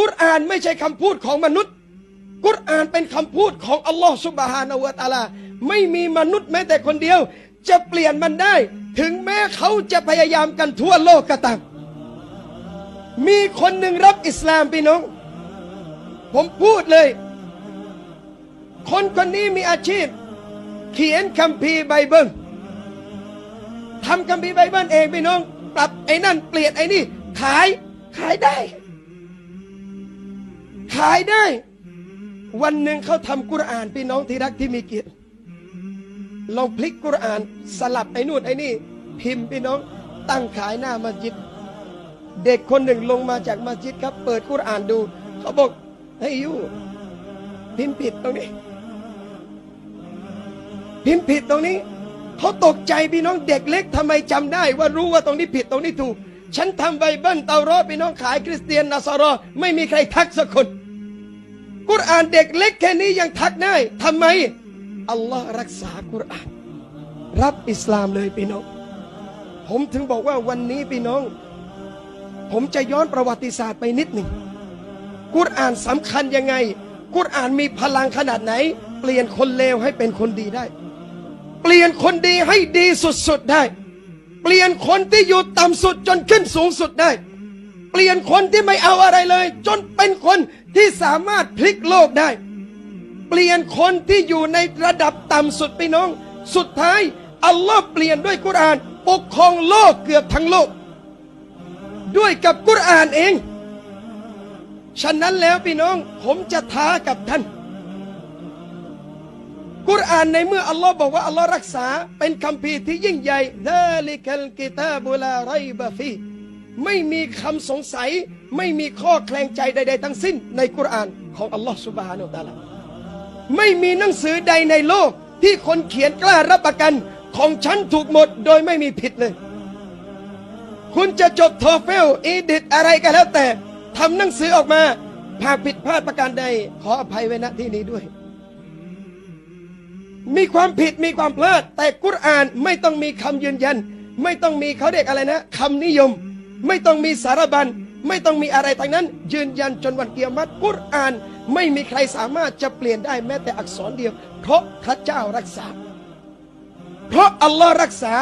กุรอานไม่ใช่คำพูดของมนุษย์ กุรอานเป็นคำพูดของอัลลอฮ์สุบฮานาวะตาลา ไม่มีมนุษย์แม้แต่คนเดียว จะเปลี่ยนมันได้ ถึงแม้เขาจะพยายามกันทั่วโลกก็ตามมีคนหนึ่งรับอิสลามพี่น้อง ผมพูดเลย คนคนนี้มีอาชีพ เขียนคัมภีร์ไบเบิลทำคัมภีร์ไบเบิลเองพี่น้อง ปรับไอ้นั่นเปลี่ยนไอ้นี่ ขายขายได้ายได้ วันหนึ่งเขาทำกุรอานพี่น้องที่รักที่มีเกียรติลองพลิกกุรอานสลับไอ้นู่นไอ้นี่ พิมพ์พี่น้องตั้งขายหน้ามัสยิด เด็กคนหนึ่งลงมาจากมัสยิดครับ เปิดกุรอานดู เขาบอกให้ยูพิมพ์ผิดตรงนี้ พิมพ์ผิดตรงนี้เขาตกใจพี่น้องเด็กเล็กทำไมจำได้ ว่ารู้ว่าตรงนี้ผิดตรงนี้ถูก ฉันทำไบเบิลเตารอพี่น้องขายคริสเตียนนาซารอไม่มีใครทักสักคน กุรอานเด็กเล็กแค่นี้ยังทักได้ทำไม อัลลอฮ์รักษากุรอาน รับอิสลามเลยพี่น้อง ผมถึงบอกว่าวันนี้พี่น้อง ผมจะย้อนประวัติศาสตร์ไปนิดหนึ่ง กุรอานสำคัญยังไง กุรอานมีพลังขนาดไหน เปลี่ยนคนเลวให้เป็นคนดีได้ เปลี่ยนคนดีให้ดีสุดๆได้ เปลี่ยนคนที่อยู่ต่ำสุดจนขึ้นสูงสุดได้ เปลี่ยนคนที่ไม่เอาอะไรเลย จนเป็นคนที่สามารถพลิกโลกได้ เปลี่ยนคนที่อยู่ในระดับต่ำสุดพี่น้อง สุดท้ายอัลลอฮ์เปลี่ยนด้วยกุรอาน ปกครองโลกเกือบทั้งโลก ด้วยกับกุรอานเอง ฉะนั้นแล้วพี่น้องผมจะท้ากับท่านกุรอานในเมื่ออัลลอฮ์บอกว่าอัลลอฮ์รักษาเป็นคำพีที่ยิ่งใหญ่ดาลิกัลกิตาบุลาไรบะฟี ไม่มีคำสงสัย ไม่มีข้อแคลงใจใด ๆ ทั้งสิ้นในกุรานของอัลลอฮ์สุบฮานาอัลตะอาลาไม่มีหนังสือใดในโลก ที่คนเขียนกล้ารับประกันของฉันถูกหมดโดยไม่มีผิดเลย คุณจะจบโทเฟลอีดิทอะไรก็แล้วแต่ทำหนังสือออกมาหากผิดพลาดประการใด ขออภัยไว้ณที่นี้ด้วย มีความผิดมีความพลาด แต่กุรอานไม่ต้องมีคำยืนยัน ไม่ต้องมีเขาเรียกอะไรนะคำนิยม ไม่ต้องมีสารบัญไม่ต้องมีอะไรทั้งนั้น ยืนยันจนวันเกียรติกุรอาน ไม่มีใครสามารถจะเปลี่ยนได้แม้แต่อักษรเดียว เพราะพระเจ้ารักษา เพราะอัลลอฮ์รักษา